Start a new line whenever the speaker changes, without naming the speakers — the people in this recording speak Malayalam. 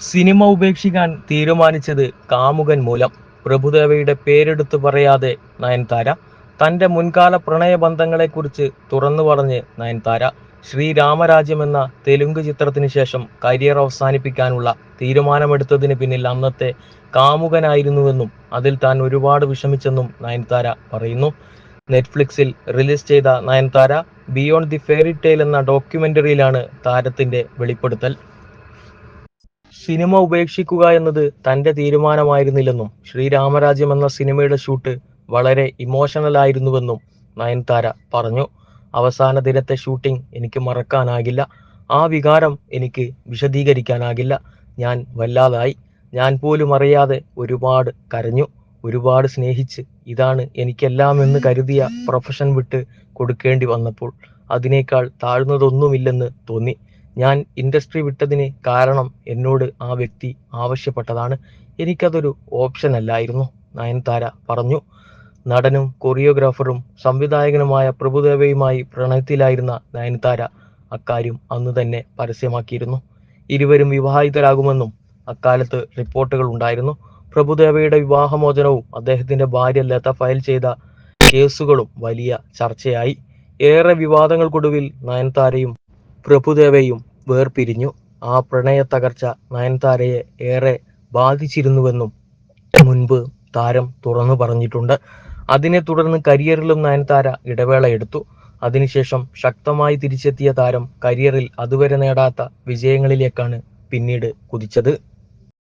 സിനിമ ഉപേക്ഷിക്കാൻ തീരുമാനിച്ചത് കാമുകൻ മൂലം. പ്രഭുദേവയുടെ പേരെടുത്തു പറയാതെ നയൻതാര. തന്റെ മുൻകാല പ്രണയബന്ധങ്ങളെക്കുറിച്ച് തുറന്നു പറഞ്ഞ് നയൻതാര. ശ്രീരാമരാജ്യം എന്ന തെലുങ്ക് ചിത്രത്തിന് ശേഷം കരിയർ അവസാനിപ്പിക്കാനുള്ള തീരുമാനമെടുത്തതിന് പിന്നിൽ അന്നത്തെ കാമുകനായിരുന്നുവെന്നും അതിൽ താൻ ഒരുപാട് വിഷമിച്ചെന്നും നയൻതാര പറയുന്നു. നെറ്റ്ഫ്ലിക്സിൽ റിലീസ് ചെയ്ത Nayanthara Beyond the Fairy Tale എന്ന ഡോക്യുമെന്ററിയിലാണ് താരത്തിന്റെ വെളിപ്പെടുത്തൽ. സിനിമ ഉപേക്ഷിക്കുക എന്നത് തന്റെ തീരുമാനമായിരുന്നില്ലെന്നും ശ്രീരാമരാജ്യം എന്ന സിനിമയുടെ ഷൂട്ട് വളരെ ഇമോഷണൽ ആയിരുന്നുവെന്നും നയൻതാര പറഞ്ഞു. അവസാന ദിനത്തെ ഷൂട്ടിംഗ് എനിക്ക് മറക്കാനാകില്ല. ആ വികാരം എനിക്ക് വിശദീകരിക്കാനാകില്ല. ഞാൻ വല്ലാതായി. ഞാൻ പോലും അറിയാതെ ഒരുപാട് കരഞ്ഞു. ഒരുപാട് സ്നേഹിച്ച് ഇതാണ് എനിക്കെല്ലാം എന്ന് കരുതിയ പ്രൊഫഷൻ വിട്ട് കൊടുക്കേണ്ടി വന്നപ്പോൾ അതിനേക്കാൾ താഴ്ന്നതൊന്നുമില്ലെന്ന് തോന്നി. ഞാൻ ഇൻഡസ്ട്രി വിട്ടതിന് കാരണം എന്നോട് ആ വ്യക്തി ആവശ്യപ്പെട്ടതാണ്. എനിക്കതൊരു ഓപ്ഷൻ അല്ലായിരുന്നു നയൻതാര പറഞ്ഞു. നടനും കൊറിയോഗ്രാഫറും സംവിധായകനുമായ പ്രഭുദേവയുമായി പ്രണയത്തിലായിരുന്ന നയൻതാര അക്കാര്യം അന്ന് തന്നെ പരസ്യമാക്കിയിരുന്നു. ഇരുവരും വിവാഹിതരാകുമെന്നും അക്കാലത്ത് റിപ്പോർട്ടുകൾ ഉണ്ടായിരുന്നു. പ്രഭുദേവയുടെ വിവാഹമോചനവും അദ്ദേഹത്തിന്റെ ഭാര്യ ലത ഫയൽ ചെയ്ത കേസുകളും വലിയ ചർച്ചയായി. ഏറെ വിവാദങ്ങൾക്കൊടുവിൽ നയൻതാരയും പ്രഭുദേവയും വേർപിരിഞ്ഞു. ആ പ്രണയ തകർച്ച നയൻതാരയെ ഏറെ ബാധിച്ചിരുന്നുവെന്നും മുൻപ് താരം തുറന്നു പറഞ്ഞിട്ടുണ്ട്. അതിനെ തുടർന്ന് കരിയറിലും നയൻതാര ഇടവേള എടുത്തു. അതിനുശേഷം ശക്തമായി തിരിച്ചെത്തിയ താരം കരിയറിൽ അതുവരെ നേടാത്ത വിജയങ്ങളിലേക്കാണ് പിന്നീട് കുതിച്ചത്.